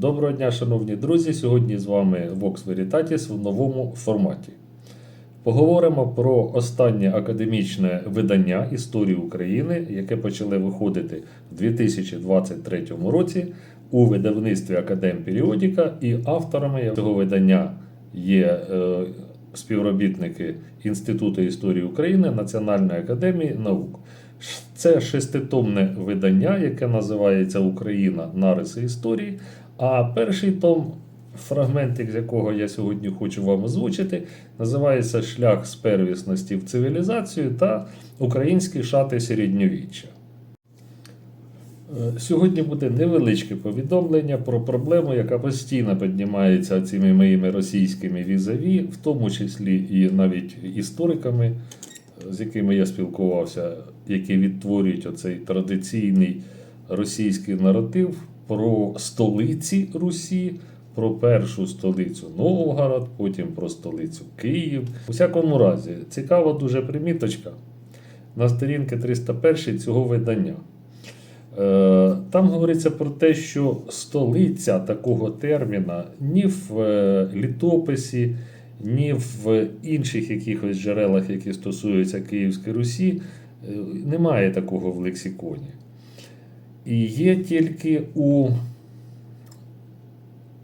Доброго дня, шановні друзі! Сьогодні з вами Vox Veritatis в новому форматі. Поговоримо про останнє академічне видання історії України, яке почали виходити в 2023 році у видавництві Академ Періодіка, і авторами цього видання є е, співробітники Інституту історії України Національної академії наук. Це шеститомне видання, яке називається Україна нариси історії. А перший том, фрагментик з якого я сьогодні хочу вам озвучити, називається Шлях з первісності в цивілізацію та Українські шати середньовіччя. Е, Сьогодні буде невеличке повідомлення про проблему, яка постійно піднімається цими моїми російськими візаві, в тому числі і навіть істориками, е, з якими я спілкувався, які відтворюють оцей традиційний російський наратив про столиці Русі, про першу столицю Новгород, потім про столицю Київ. У всякому разі, цікава дуже приміточка на сторінки 301 цього видання. Е, Там говориться про те, що столиця такого терміна ні в е, літописі, ні в інших якихось джерелах, які стосуються Київської Русі, е, немає такого в лексиконі. І є тільки у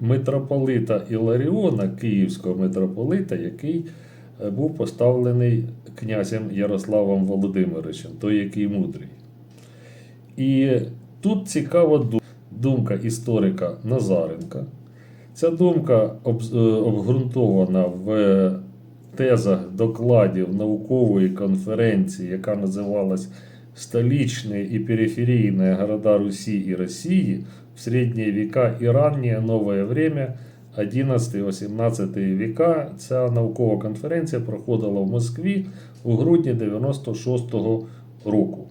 митрополита Іларіона, київського митрополита, який е, був поставлений князем Ярославом Володимировичем, той, який мудрий. І тут цікава думка історика Назаренка. Ця думка е, обґрунтована в тезах докладів наукової конференції, яка називалась «Столичные и периферийные города Руси и России в средние века и раннее новое время 11-18 века». Ця наукова конференція проходила в Москві у грудні 96-го року.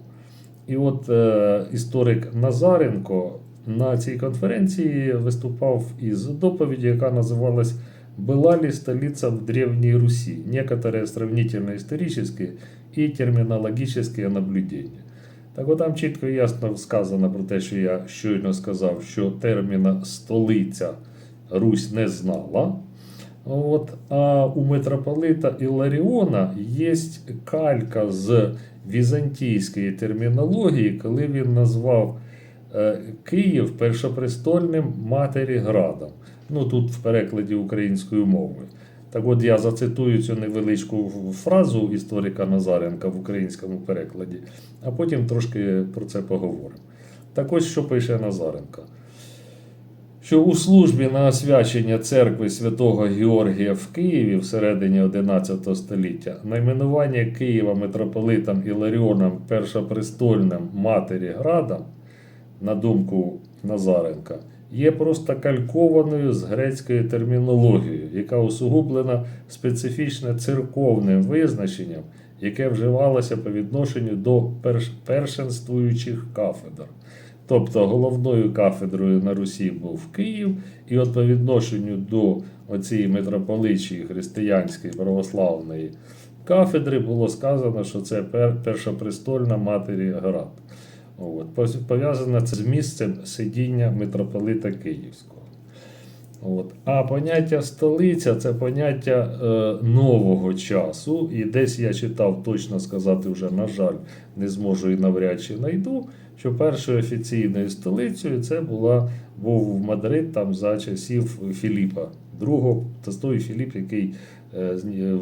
І от е, історик Назаренко на цій конференції виступав із доповіддю, яка називалась «Была ли столица в Древней Руси? Некоторые сравнительно-исторические и термінологічні наблюдення». Так от там чітко ясно сказано про те, що я щойно сказав, що терміна столиця Русь не знала. От, а у митрополита Іларіона є калька з візантійської термінології, коли він назвав е, Київ першопрестольним матері градом. Ну тут в перекладі українською мовою. Так от я зацитую цю невеличку фразу історика Назаренка в українському перекладі, а потім трошки про це поговоримо. Так ось що пише Назаренко що у службі на освячення церкви святого Георгія в Києві в середині 11 століття найменування Києва митрополитом Іларіоном першопрестольним матері Градом, на думку Назаренка, є просто калькованою з грецькою термінологією, яка усугублена специфічно церковним визначенням, яке вживалося по відношенню до перш- першенствуючих кафедр. Тобто головною кафедрою на Русі був Київ, і от по відношенню до оцієї митрополичої християнської православної кафедри було сказано, що це пер- першопрестольна матері Град. От. Пов- Пов'язане це з місцем сидіння митрополита Київського. От. А поняття столиця це поняття е, нового часу. І десь я читав точно сказати, вже, на жаль, не зможу і навряд чи знайду, що першою офіційною столицею це була, був Мадрид там за часів Філіпа II, та той Філіп, який е, е,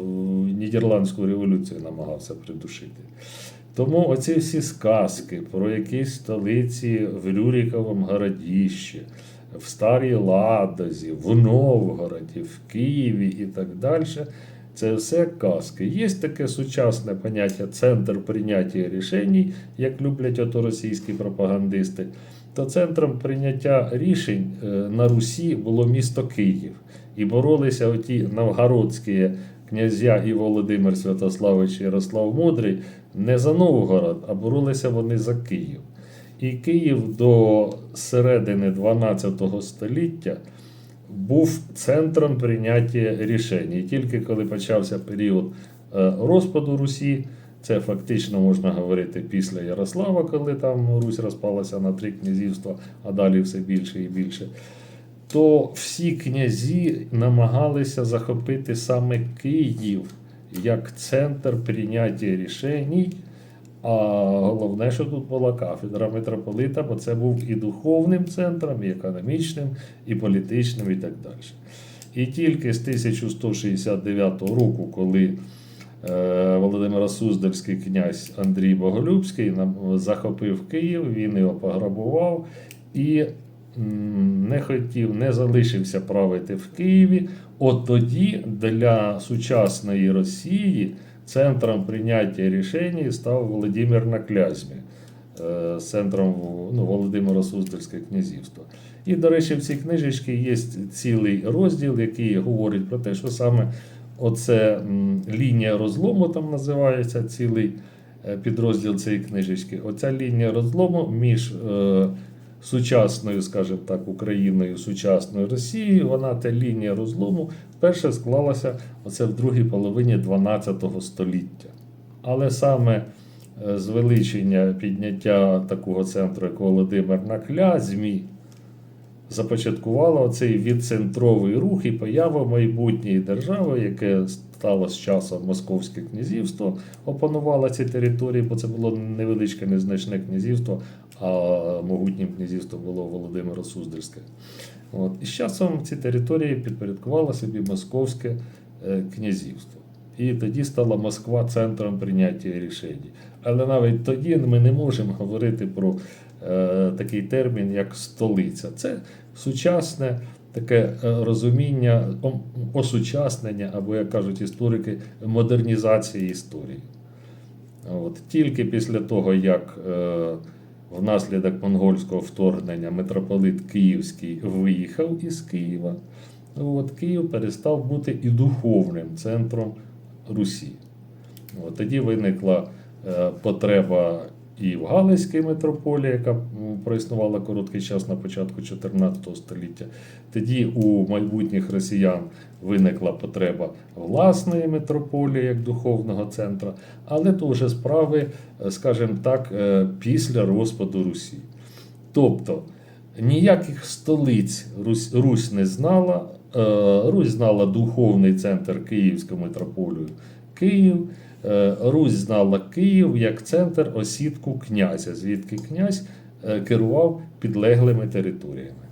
Нідерландську революцію намагався придушити. Тому оці всі сказки про якісь столиці в Рюриковому городіщі, в Старій Ладозі, в Новгороді, в Києві і так далі. Це все казки. Є таке сучасне поняття центр прийняття рішень, як люблять ото російські пропагандисти. То центром прийняття рішень е, на Русі було місто Київ. І боролися оті новгородські князя і Володимир Святославич Ярослав Мудрий не за Новгород, а боролися вони за Київ. І Київ до середини 12 століття був центром прийняття рішень. І тільки коли почався період е, розпаду Русі, це фактично можна говорити після Ярослава, коли там Русь розпалася на три князівства, а далі все більше і більше. То всі князі намагалися захопити саме Київ як центр прийняття рішень. А головне, що тут була кафедра митрополита, бо це був і духовним центром, і економічним, і політичним, і так далі. І тільки з 1169 року, коли е, Володимира Суздальський князь Андрій Боголюбський захопив Київ, він його пограбував і не хотів, не залишився правити в Києві. От тоді для сучасної Росії центром прийняття рішень став Володимир на Клязьмі, е, центром ну, Володимира Суздальське князівство. І, до речі, в цій книжечці є цілий розділ, який говорить про те, що саме оце лінія розлому там називається цілий е, підрозділ цієї книжечки. Оця лінія розлому між е, сучасною, скажімо так, Україною, сучасною Росією, вона та лінія розлому. Вперше склалася оце в другій половині 12 століття. Але саме е, звеличення підняття такого центру, як Володимир на Клязьмі, започаткувало оцей відцентровий рух і появу майбутньої держави, яке стало з часом Московське князівство, опанувало ці території, бо це було невеличке незначне князівство, а могутнім князівством було Володимиро Суздальське. От. І з часом ці території підпорядкувало собі Московське е, князівство. І тоді стала Москва центром прийняття рішень. Але навіть тоді ми не можемо говорити про е, такий термін, як столиця. Це сучасне таке е, розуміння, осучаснення, або, як кажуть історики, модернізації історії. От. Тільки після того, як е, внаслідок монгольського вторгнення митрополит Київський виїхав із Києва, от, Київ перестав бути і духовним центром Русі. От, тоді виникла е, потреба і в Галицькій митрополії, яка проіснувала короткий час на початку 14 століття. Тоді у майбутніх росіян виникла потреба власної митрополії як духовного центра, але то вже справи, е, скажімо так, е, після розпаду Русі. Тобто ніяких столиць Русь, Русь не знала. Е, Русь знала духовний центр Київську митрополію Київ. Е, Русь знала Київ як центр осідку князя, звідки князь е, керував підлеглими територіями.